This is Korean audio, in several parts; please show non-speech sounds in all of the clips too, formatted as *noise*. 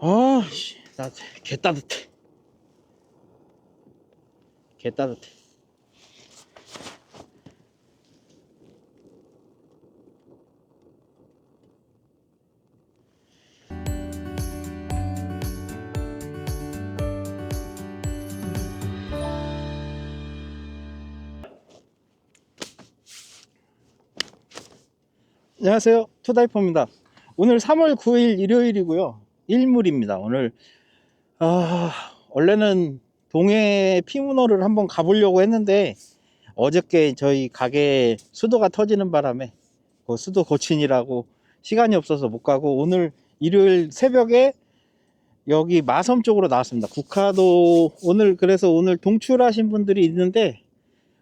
아, 씨, 나, 개 따뜻해. 개 따뜻해. 안녕하세요. 투다이퍼입니다. 오늘 3월 9일 일요일이고요. 일물입니다. 오늘 아, 원래는 동해 피문어를 한번 가보려고 했는데 어저께 저희 가게 수도가 터지는 바람에 그 수도 고친이라고 시간이 없어서 못 가고 오늘 일요일 새벽에 여기 마섬 쪽으로 나왔습니다. 국화도 오늘 그래서 오늘 동출하신 분들이 있는데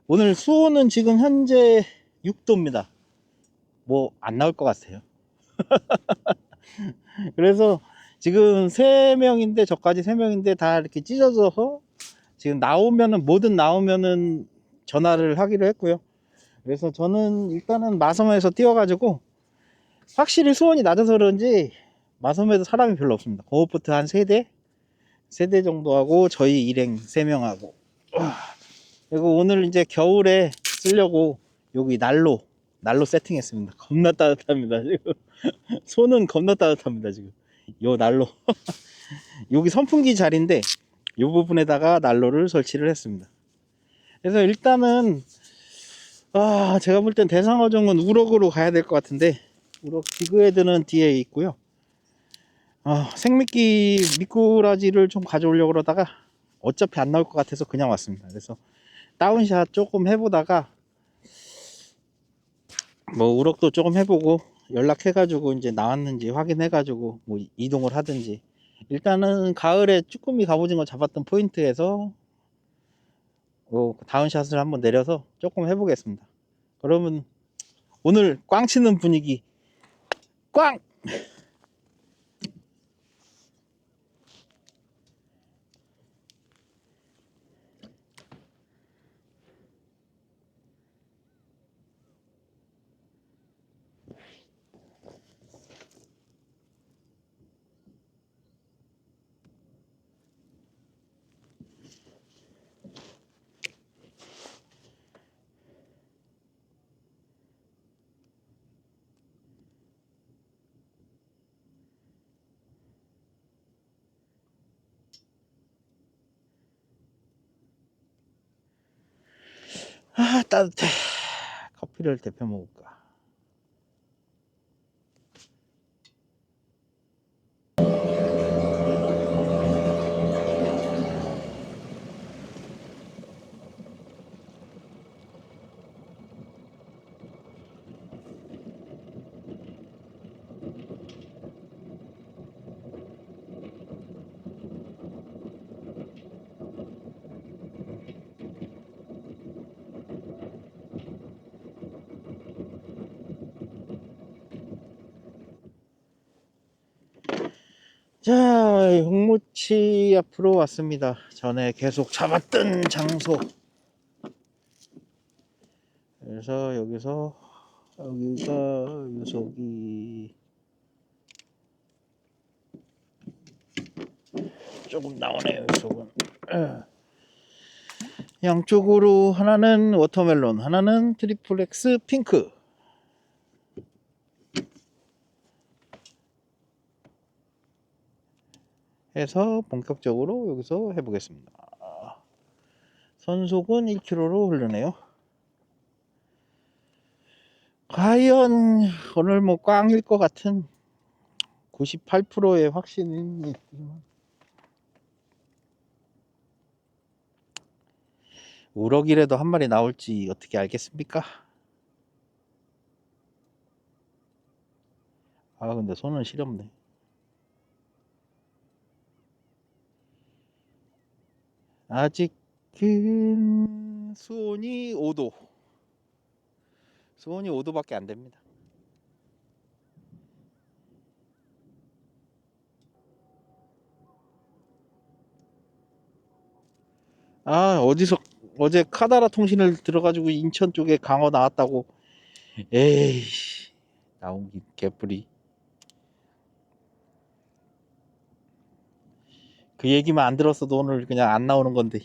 오늘 수온은 지금 현재 6도입니다. 뭐 안 나올 것 같아요. *laughs* 그래서 지금 세 명인데 저까지 세 명인데 다 이렇게 찢어져서 지금 나오면은 뭐든 나오면은 전화를 하기로 했고요. 그래서 저는 일단은 마섬에서 뛰어가지고 확실히 수온이 낮아서 그런지 마섬에도 사람이 별로 없습니다. 고어보트 한 세 대, 세 대 정도 하고 저희 일행 세 명 하고 그리고 오늘 이제 겨울에 쓰려고 여기 난로 난로 세팅했습니다. 겁나 따뜻합니다. 지금 *laughs* 손은 겁나 따뜻합니다. 지금 요 난로 *laughs* 여기 선풍기 자리인데 요 부분에다가 난로를 설치를 했습니다. 그래서 일단은 아 제가 볼 땐 대상어종은 우럭으로 가야 될 것 같은데 우럭 비그헤드는 뒤에 있고요. 아, 생미끼 미꾸라지를 좀 가져오려고 그러다가 어차피 안 나올 것 같아서 그냥 왔습니다. 그래서 다운샷 조금 해보다가 뭐 우럭도 조금 해보고 연락해가지고 이제 나왔는지 확인해가지고 뭐 이동을 하든지 일단은 가을에 쭈꾸미 갑오징어 잡았던 포인트에서 어, 다운샷을 한번 내려서 조금 해보겠습니다. 그러면 오늘 꽝 치는 분위기 꽝! 아 따뜻해. 커피를 데펴 먹을까 자, 홍무치 앞으로 왔습니다. 전에 계속 잡았던 장소. 그래서 여기서 여기가 유속이 조금 나오네요. 유속은. 양쪽으로 하나는 워터멜론, 하나는 트리플 X 핑크. 해서 본격적으로 여기서 해보겠습니다. 선속은 1kg로 흐르네요. 과연 오늘 뭐 꽝일 것 같은 98%의 확신은 있지만 우럭이라도 한 마리 나올지 어떻게 알겠습니까? 아 근데 손은 시렵네. 아직은 수온이 5도. 수온이 5도밖에 안 됩니다. 아, 어디서 어제 카다라 통신을 들어가지고 인천 쪽에 강어 나왔다고. 에이, 나온 기 개뿔이. 그 얘기만 안 들었어도 오늘 그냥 안 나오는 건데.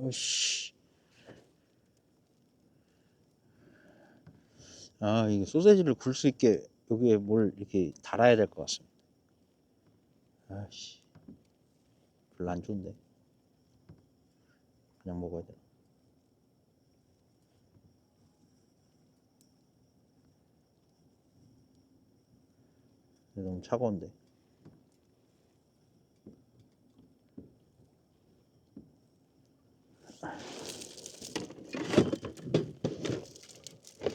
오씨. 아, 이게 소세지를 굴 수 있게 여기에 뭘 이렇게 달아야 될 것 같습니다. 아씨. 별로 안 좋은데. 그냥 먹어야 돼. 너무 차가운데.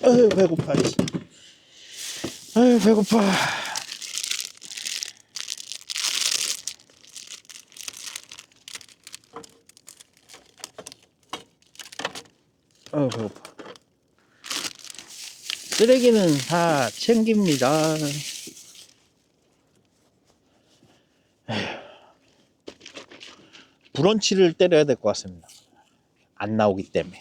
아유 배고파 씨. 아유 배고파. 아유 배고파. 쓰레기는 다 챙깁니다. 브런치를 때려야 될 것 같습니다 안 나오기 때문에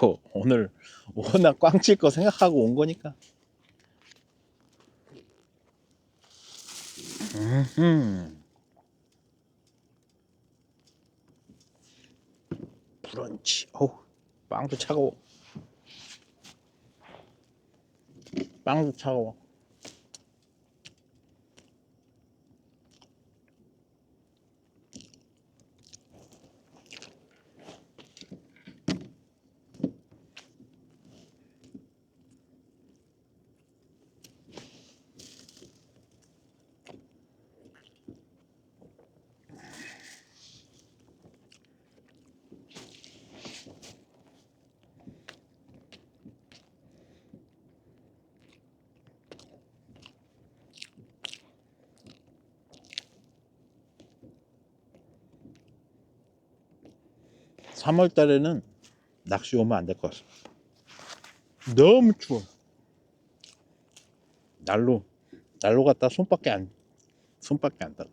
뭐 오늘 워낙 꽝칠 거 생각하고 온 거니까. 음흠. 브런치. 어우, 빵도 차가워. 빵도 차가워. 삼월 달에는 낚시 오면 안 될 것 같습니다. 너무 추워. 난로, 난로 갖다 손밖에 안, 손밖에 안 닿아.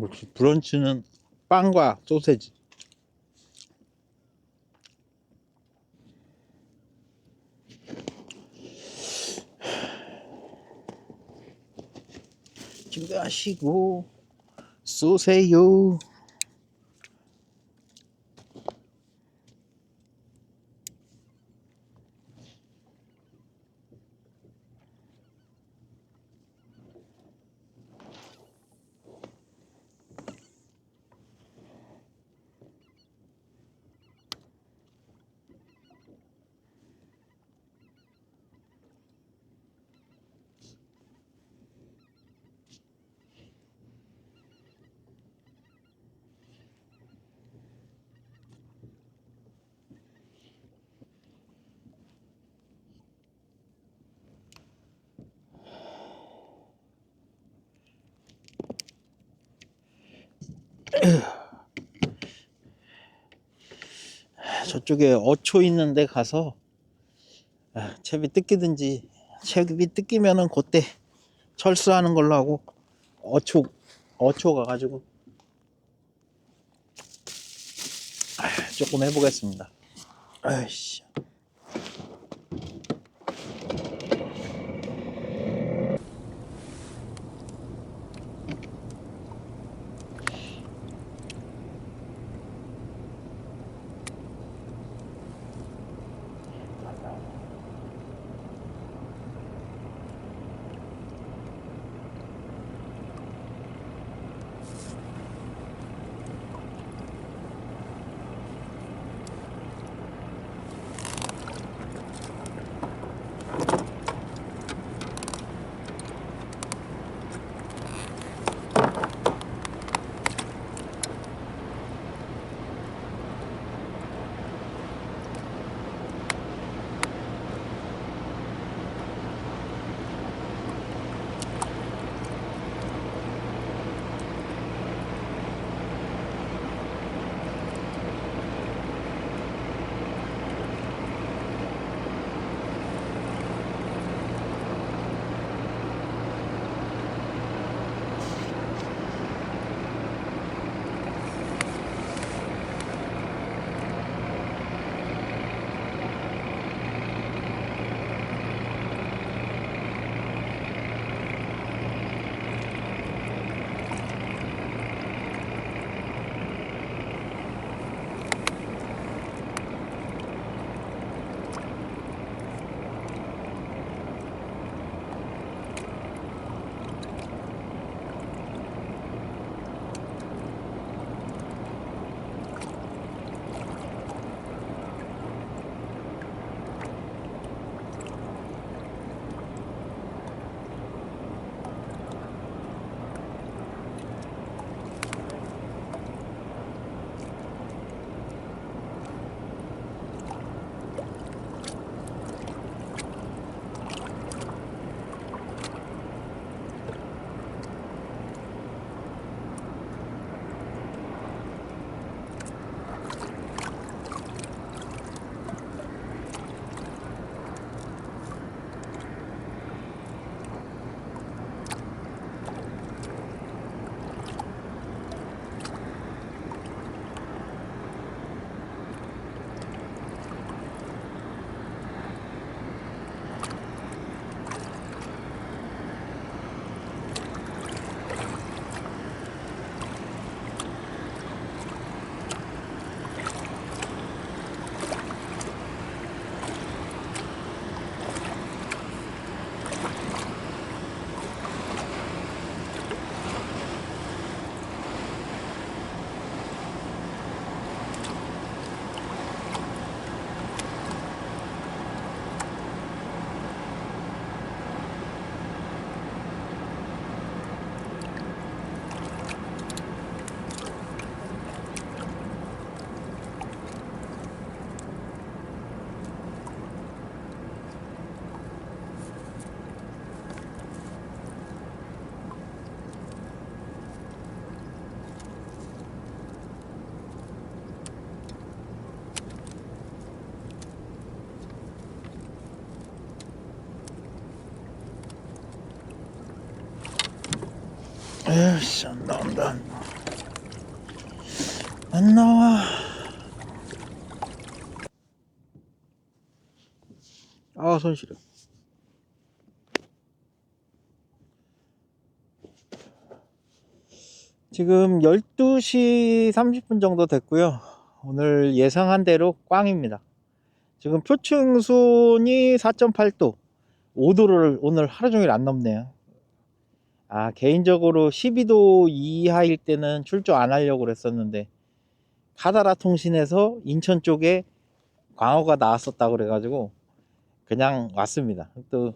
역시 브런치는 빵과 소세지. 준비하시고 쏘세요. 저쪽에 어초 있는데 가서 아, 채비 뜯기든지 채비 뜯기면은 그때 철수하는 걸로 하고 어초 어초 가가지고 아, 조금 해보겠습니다. 아이씨. 나온다. 안 나와. 아 손시려 지금 12시 30분 정도 됐고요. 오늘 예상한 대로 꽝입니다. 지금 표층 수온이 4.8도. 5도를 오늘 하루 종일 안 넘네요 아 개인적으로 12도 이하일 때는 출조 안 하려고 그랬었는데 카다라 통신에서 인천 쪽에 광어가 나왔었다고 그래가지고 그냥 왔습니다. 또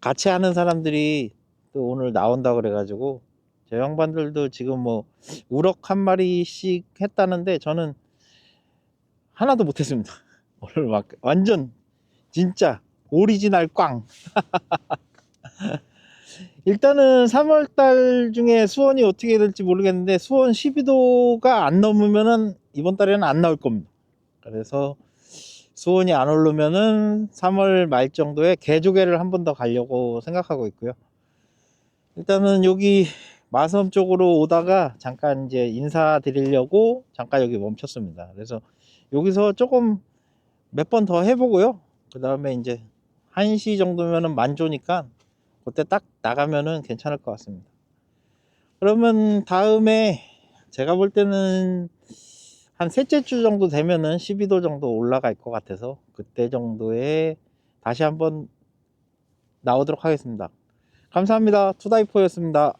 같이 하는 사람들이 또 오늘 나온다고 그래가지고 저 양반들도 지금 뭐 우럭 한 마리씩 했다는데 저는 하나도 못했습니다. *laughs* 오늘 막 완전 진짜 오리지널 꽝 *laughs* 일단은 3월달 중에 수온이 어떻게 될지 모르겠는데 수온 12도가 안 넘으면은 이번 달에는 안 나올 겁니다. 그래서 수온이 안 오르면은 3월 말 정도에 개조개를 한 번 더 가려고 생각하고 있고요. 일단은 여기 마섬 쪽으로 오다가 잠깐 이제 인사드리려고 잠깐 여기 멈췄습니다. 그래서 여기서 조금 몇 번 더 해보고요. 그 다음에 이제 1시 정도면은 만조니까 그때 딱 나가면은 괜찮을 것 같습니다. 그러면 다음에 제가 볼 때는 한 셋째 주 정도 되면은 12도 정도 올라갈 것 같아서 그때 정도에 다시 한번 나오도록 하겠습니다. 감사합니다. 투다이포였습니다.